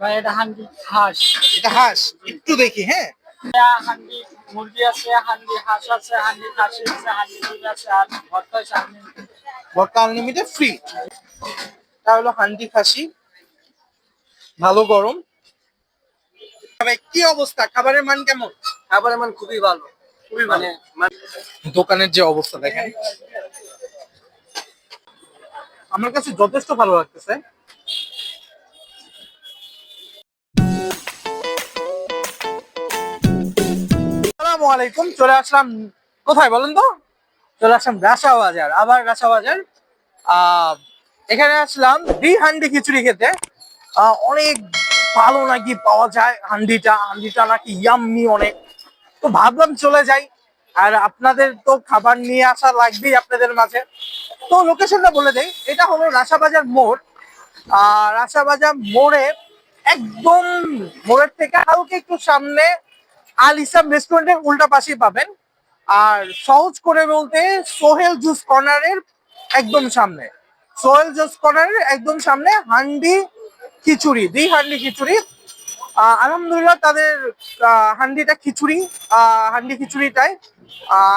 ভাই এটা হান্ডি হাঁস। এটা হাঁস একটু দেখি হ্যাঁ। হান্ডি মুরগি আছে হান্ডি হাঁস আছে হান্ডি খাসি আছে হান্ডি দুধ আছে আর ভর্তা আছে ভর্তা আনলিমিটেড ফ্রি এটা হলো হান্ডি খাসি। ভালো গরম। তবে কি অবস্থা? খাবারের মান কেমন? খাবারের মান খুবই ভালো। খুবই মানে দোকানের যে অবস্থা দেখেন। আমার কাছে যথেষ্ট ভালো লাগতেছে। আলাইকুম, চলে আসলাম কোথায় বলেন তো? চলে আসলাম রাসা বাজার, আবার রাসা বাজার। এখানে আসলাম দি হান্ডি খিচুড়ি খেতে। অনেক ভালো নাকি পাওয়া যায় হান্ডিটা। হান্ডিটা নাকি ইয়াম্মি অনেক। তো ভাবলাম চলে যাই। আর আপনাদের তো খাবার নিয়ে আসা লাগবেই আপনাদের মাঝে। তো লোকেশনটা বলে দেই, এটা হলো রাসাবাজার মোড়। আর রাসাবাজার মোড়ে একদম মোড়ের থেকে হালকা একটু সামনে আল ইসলাম রেস্টুরেন্টের উল্টা পাশেই পাবেন। আর সহজ করে বলতে সোহেল জুস কর্নারের একদম সামনে। সোহেল জুস কর্নারের একদম সামনে হান্ডি খিচুড়ি দি হান্ডি খিচুড়ি। আলহামদুলিল্লাহ তাদের হান্ডিটা খিচুড়ি হান্ডি খিচুড়িটাই।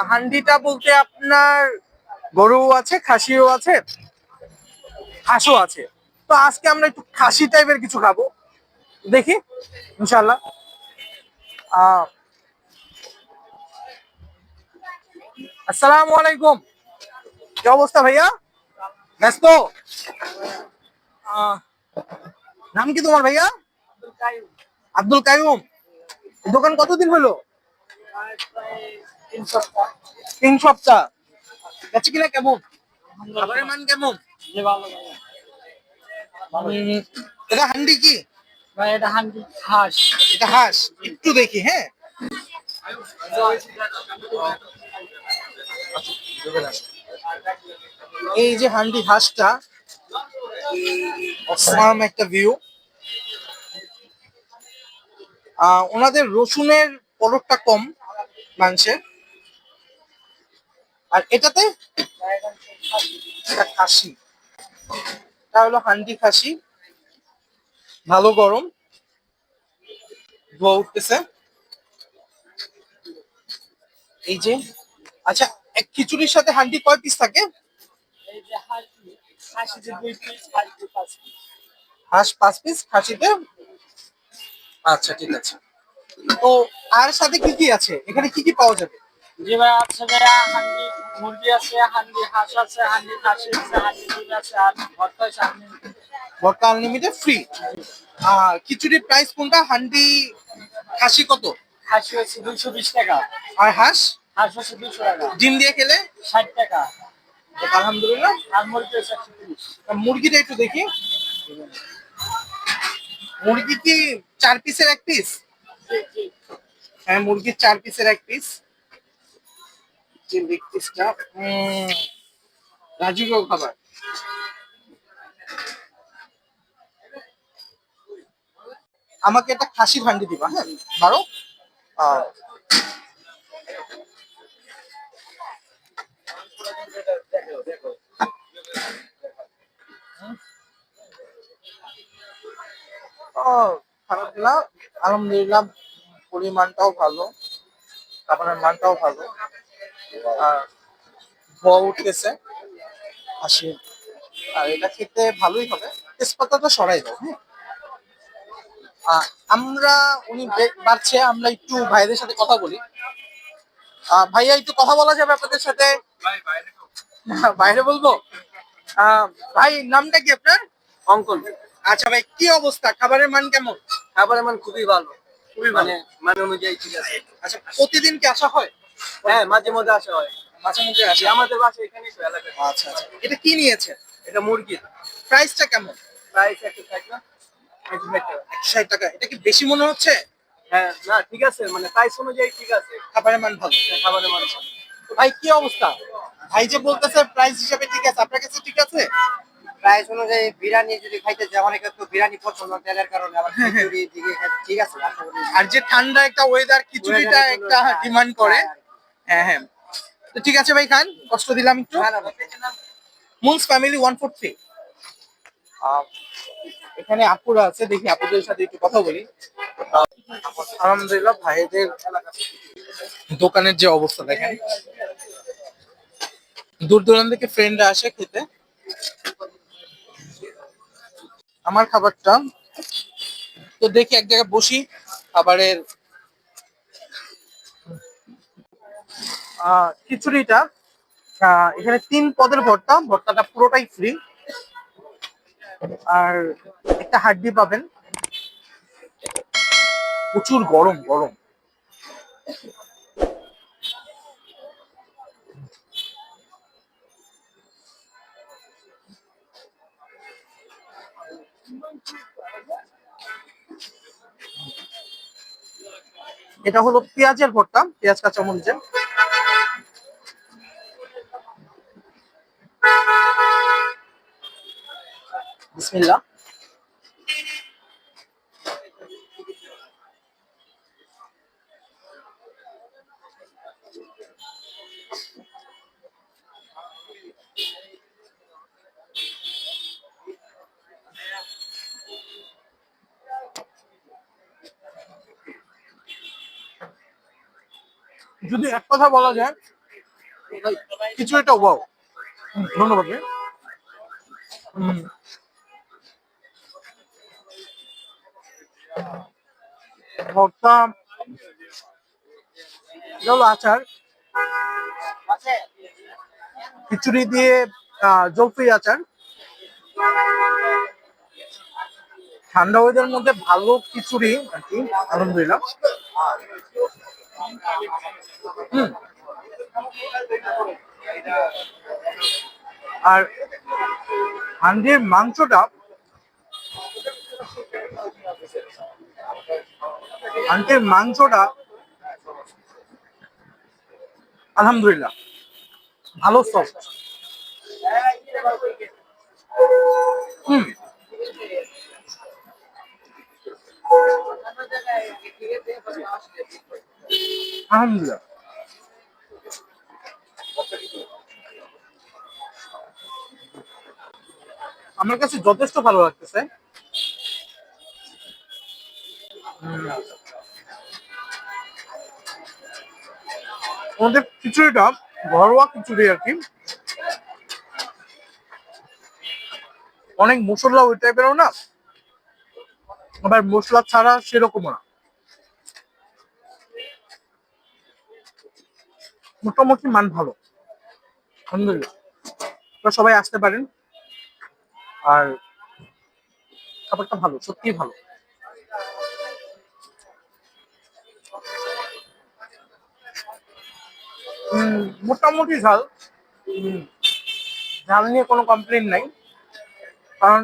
হান্ডিটা বলতে আপনার গরু আছে, খাসিও আছে, হাঁসও আছে। তো আজকে আমরা একটু খাসি টাইপের কিছু খাব। দেখি ইনশাল্লাহ আসসালামু আলাইকুম কি অবস্থা ভাইয়া ব্যস্ত আহ, নাম কি তোমার ভাইয়া আব্দুল কাইম এই দোকান কতদিন হলো তিন সপ্তাহ তিন সপ্তাহ বেচে কিনা কেমন খাবারের মান কেমন যে ভালো ভালো উম, এটা হান্ডি কি ভাই, এটা হান্ডি হাঁস। এটা হাঁস। একটু দেখি হ্যাঁ? এই যে হান্ডি হাঁসটা, অসাম একটা ভিউ ওনাদের রসুনের পরকটা কম মাংসের। আর এটাতে এটা খাসি। এটা হলো হান্ডি খাসি। ভালো গরম। ধোয়া উঠতেছে। এই যে আচ্ছা এক খিচুড়ির সাথে হান্ডি কয় পিস থাকে? হাঁস পাঁচ পিস হাঁস পাঁচ পিস খাসিতে? আচ্ছা ঠিক আছে। তো আর সাথে কি কি আছে? এখানে কি কি পাওয়া যাবে? জি ভাই আছে ভাইয়া হান্ডি মুরগি আছে হান্ডি হাঁস আছে হান্ডি খাসি আছে হান্ডি আছে আর ভর্তা আছে ভর্তা আনলিমিটেড ফ্রি আর খিচুড়ির প্রাইস কোনটা? হান্ডি খাসি কত? খাসি হচ্ছে দুইশো বিশ টাকা। আর হাঁস? হাঁস হচ্ছে দুশো টাকা। ডিম দিয়ে খেলে? ষাট টাকা। আলহামদুলিল্লাহ। আর মুরগি হচ্ছে একশো তিরিশ। মুরগিটা একটু দেখি। মুরগি কি চার পিসের এক পিস হ্যাঁ মুরগির চার পিসের এক পিস যে লেগ পিসটা রাজুকেও খাবার। আমাকে একটা খাসি ভান্ডি দিবা হ্যাঁ? ও, খারাপ না। আলহামদুলিল্লাহ পরিমাণটাও ভালো। খাবারের মানটাও ভালো। আর ধোয়া উঠতেছে। হাসি আর এটা খেতে ভালোই হবে। তেজপাতাটা সরাই দাও হ্যাঁ? আমরা উনি বাড়ছে আমরা একটু ভাইদের সাথে কথা বলি। ভাইয়া একটু কথা বলা যাবে আপনাদের সাথে? বাইরে বলব? ভাই নামটা কি আপনার? অঙ্কন। আচ্ছা ভাই কি অবস্থা? খাবারের মান কেমন? খাবারের মান খুবই ভালো। খুবই মানে মানে অনুযায়ী ঠিক আছে। আচ্ছা প্রতিদিন কি আসা হয়? হ্যাঁ মাঝে মধ্যে আসা হয়। মাঝে মধ্যে আসে আমাদের বাসা এলাকায় আচ্ছা আচ্ছা। এটা কি নিয়েছে এটা মুরগির প্রাইসটা কেমন? প্রাইস একটু না একশো ষাট টাকা। এটা কি বেশি মনে হচ্ছে? হ্যাঁ না ঠিক আছে মানে প্রাইস অনুযায়ী ঠিক আছে। খাবারের মান ভালো। খাবারের মান ভালো। তো ভাই কি অবস্থা? ভাই যে বলতেছে প্রাইস হিসাবে ঠিক আছে আপনার কাছে ঠিক আছে? প্রাইস অনুযায়ী বিরিয়ানি যদি খাইতে যায় অনেকে তো বিরিয়ানি পছন্দ তেলের কারণে আবার খিচুড়ি দিকে ঠিক আছে আর যে ঠান্ডা একটা ওয়েদার খিচুড়িটা একটা ডিমান্ড করে। হ্যাঁ হ্যাঁ তো ঠিক আছে ভাই খান কষ্ট দিলাম একটু। মুন্স ফ্যামিলি ওয়ান ফোর থ্রি এখানে আপুরা আছে, দেখি আপুদের সাথে একটু কথা বলি। আলহামদুলিল্লাহ, ভাইদের দোকানের যে অবস্থা দেখেন। দূর দূরান্ত থেকে ফ্রেন্ডরা আসে খেতে। আমার খাবারটা, তো দেখি এক জায়গায় বসি, খাবারের খিচুড়িটা এখানে তিন পদের ভর্তা, ভর্তাটা পুরোটাই ফ্রি আর একটা হাড্ডি পাবেন। প্রচুর গরম গরম। এটা হলো পেঁয়াজের ভর্তা পেঁয়াজ কাঁচা মরিচের বিসমিল্লাহ যদি এক কথা বলা যায় কিছু একটা ওয়াও ধন্যবাদ। হুম। আচার। খিচুড়ি দিয়ে জলপাই আচার। ঠান্ডা ওয়েদার মধ্যে ভালো খিচুড়ি আর কি আলহামদুলিল্লাহ হুম। আর হান্ডির মাংসটা হান্ডির মাংসটা আলহামদুলিল্লাহ ভালো সফট হুম। আলহামদুলিল্লাহ। আমার কাছে যথেষ্ট ভালো লাগতেছে। আমাদের খিচুড়িটা, ঘরোয়া খিচুড়ি আর কি। অনেক মশলা ওই টাইপেরও না। আবার মশলা ছাড়া সেরকমও না। মোটামুটি মান ভালো। আলহামদুলিল্লাহ। সবাই আসতে পারেন। আর খাবারটা ভালো, সত্যিই ভালো। মোটামুটি ঝাল। ঝাল নিয়ে কোনো কমপ্লেন নাই। কারণ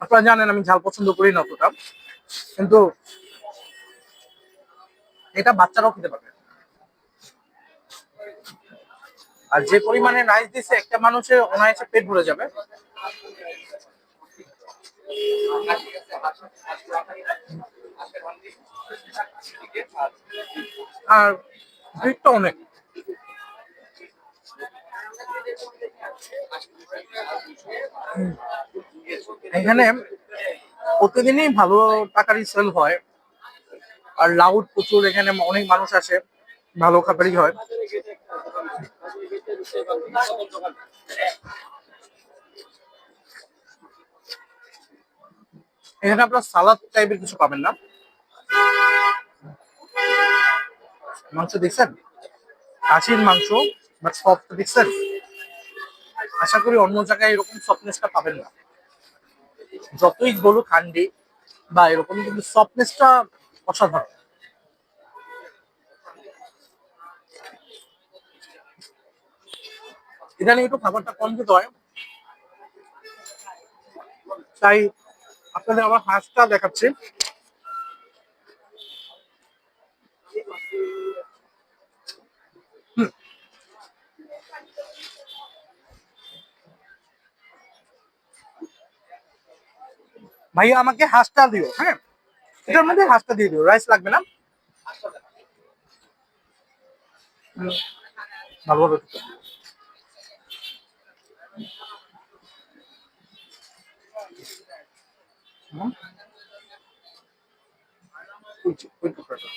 আপনারা জানেন আমি ঝাল পছন্দ করি না অতটা। কিন্তু এটা বাচ্চারাও খেতে পারবে। আর যে পরিমাণে রাইস দিচ্ছে একটা মানুষের অনায়াসে পেট ভরে যাবে। আর ভিড়টা অনেক। এখানে প্রতিদিনই ভালো টাকারই সেল হয়। আর লাউড প্রচুর, এখানে অনেক মানুষ আসে, ভালো খাবারই হয়। এখানে আপনার সালাদ টাইপের কিছু পাবেন না। মাংস দেখছেন? খাসির মাংস বা সফট দেখছেন? আশা করি অন্য জায়গায় এরকম সফটনেসটা পাবেন না। যতই বলুক হান্ডি বা এরকম কিন্তু সফটনেসটা অসাধারণ। ইদানিং একটু খাবারটা কম খেতে হয়। তাই আপনাদের আবার হাঁসটা দেখাচ্ছি। ভাইয়া আমাকে হাঁসটা দিও হ্যাঁ এটার মধ্যে হাঁসটা দিয়ে দিও রাইস লাগবে না হুম, ভালোভাবে খেতে হবে। হুম। ওই যে, ওই টুকরাটা।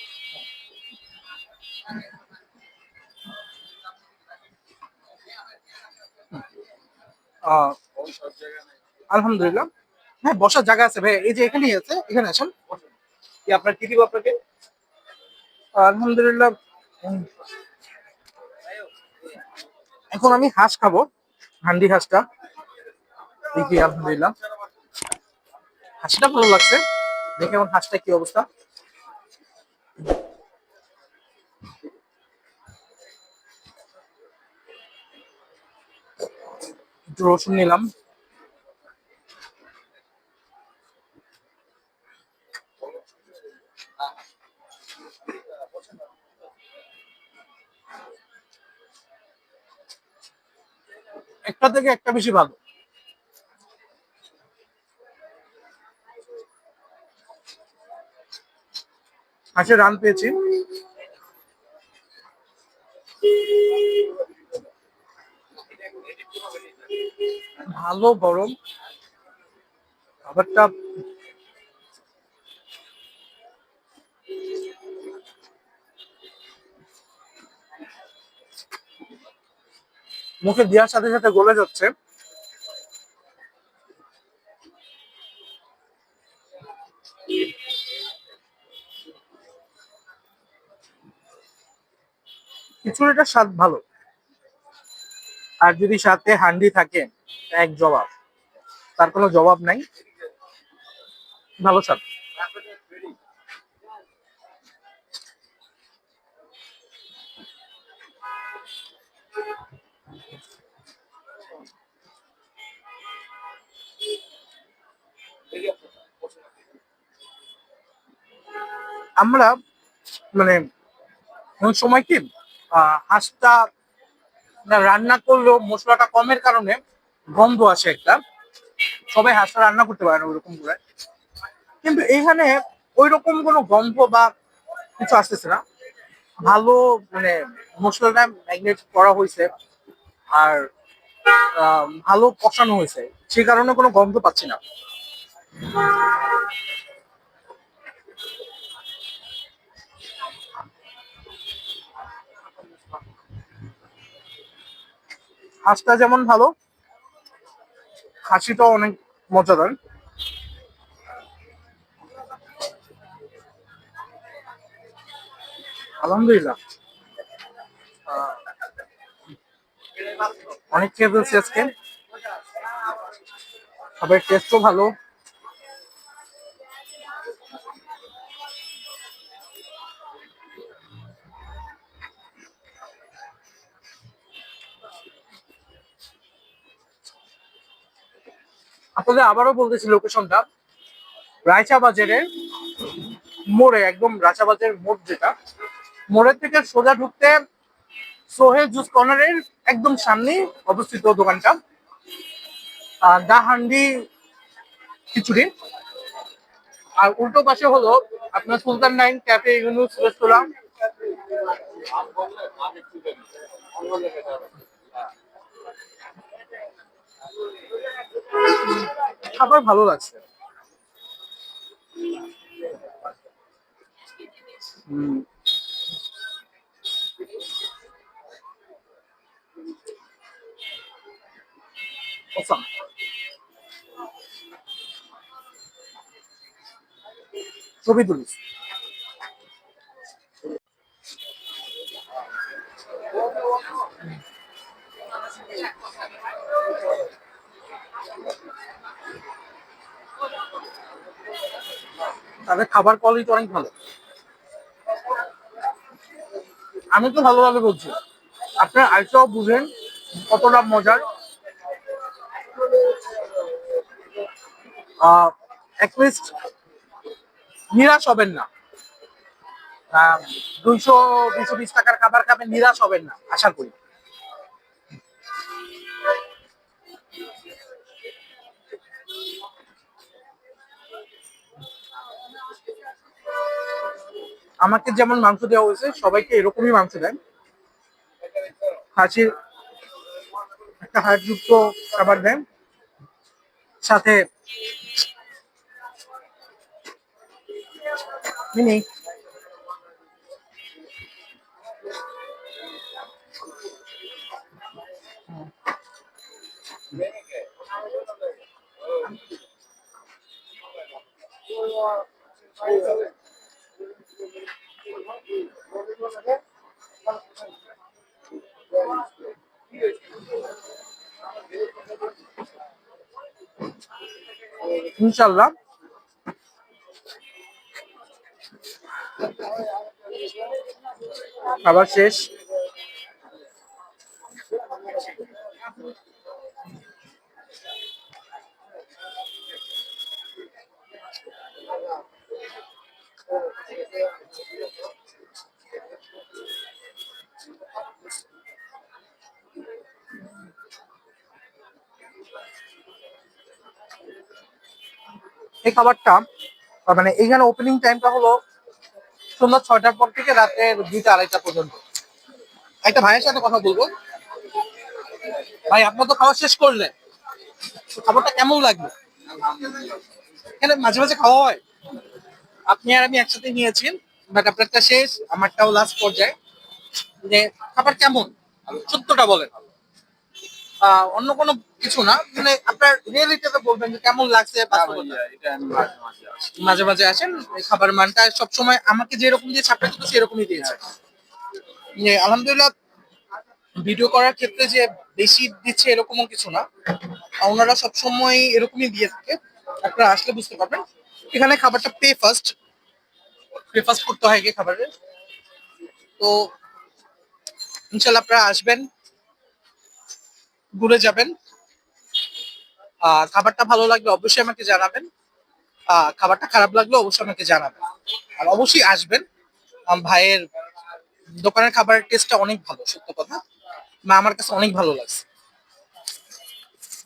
আহ, আলহামদুলিল্লাহ হ্যাঁ বসার জায়গা আছে ভাই। এই যে এখানেই আছে, এখানে আসেন। আপনার কি দিব আপনাকে? আলহামদুলিল্লাহ। এখন আমি হাঁস খাব, হান্ডি হাঁসটা। দেখি, আলহামদুলিল্লাহ। হাঁসটা ভালো লাগছে। দেখে আমার হাঁসটা কি অবস্থা। রসুন নিলাম। একটা থেকে একটা বেশি ভালো হাসে রান পেয়েছি। ভালো গরম। খাবারটা মুখে দেওয়ার সাথে সাথে গলে যাচ্ছে। খিচুড়িটার স্বাদ ভালো। আর যদি সাথে হান্ডি থাকে, এক জবাব। তার কোনো জবাব নাই। ভালো স্বাদ। আমরা মানে অনেক সময় কি হাঁসটা রান্না করলেও মশলাটা কমের কারণে গন্ধ আসে একটা। সবাই হাঁসটা রান্না করতে পারে না ওইরকম করে। কিন্তু এখানে ওই রকম কোনো গন্ধ বা কিছু আসতেছে না। ভালো মানে মশলাটা ম্যাগনেট করা হয়েছে আর ভালো কষানো হয়েছে। সেই কারণে কোনো গন্ধ পাচ্ছি না। হাঁসটা যেমন ভালো খাসিটাও অনেক মজাদার। আলহামদুলিল্লাহ। অনেক খেয়ে ফেলছি আজকে। খাবারের টেস্টও ভালো। আপনাদের আবারও বলতেছি লোকেশনটা রায়চা বাজারে মোড়ে, একদম রাচা বাজারের মোড় যেটা, মোড়ের থেকে সোজা ঢুকতে সোহেল জুস কর্নারের একদম সামনে অবস্থিত দোকানটা। দা হান্ডি খিচুড়ি। আর উল্টো পাশে হলো আপনার Sultan nine cafe, Yunus restaurant. খাবার ভালো লাগছে হুম। Awesome. ছবি তুলিস তাদের খাবার কোয়ালিটি অনেক ভালো। আমি তো ভালোভাবে বলছি, আপনার আইসাও বুঝেন কতটা মজার। নিরাশ হবেন না। দুইশো দুইশো বিশ টাকার খাবার খাবেন, নিরাশ হবেন না, আশা করি। আমাকে যেমন মাংস দেওয়া হয়েছে, সবাইকে এরকমই মাংস দেয় খাসির একটা হাড়যুক্ত খাবার দেন। সাথে মিনি। ইনশাল্লাহ খাবার শেষ। এই খাবারটা মানে এইখানে ওপেনিং টাইমটা হলো সন্ধ্যা ছয়টার পর থেকে রাতে দুইটা আড়াইটা পর্যন্ত। একটা ভাইয়ের সাথে কথা বলব। ভাই, আপনার তো খাওয়া শেষ করলেন। তো খাবারটা কেমন লাগবে এখানে মাঝে মাঝে খাওয়া হয়। আপনি আর আমি একসাথে নিয়েছেন বাট আপনারটা শেষ আমারটাও লাস্ট পর্যায়ে। যে খাবার কেমন? সত্যটা বলেন। অন্য কোনো কিছু না মানে আপনার রিয়েলিটিতে বলবেন যে কেমন লাগছে মাঝে মাঝে আসেন খাবার মানটা সবসময় আমাকে যেরকম দিয়ে ছাপটা দিত সেরকমই দিয়েছে। যে আলহামদুলিল্লাহ ভিডিও করার ক্ষেত্রে যে বেশি দিচ্ছে এরকমও কিছু না। ওনারা সবসময় এরকমই দিয়ে থাকে। আপনারা আসলে বুঝতে পারবেন। এখানে খাবারটা পে ফার্স্ট পে ফার্স্ট করতে হয় গিয়ে খাবারের তো ইনশাল্লাহ আপনারা আসবেন, ঘুরে যাবেন। খাবারটা ভালো লাগলে অবশ্যই আমাকে জানাবেন। খাবারটা খারাপ লাগলে অবশ্যই আমাকে জানাবেন। আর অবশ্যই আসবেন। ভাইয়ের দোকানের খাবারের টেস্টটা অনেক ভালো, সত্য কথা। মা আমার কাছে অনেক ভালো লাগছে।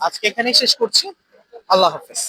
আজকে এখানেই শেষ করছি। আল্লাহ হাফেজ।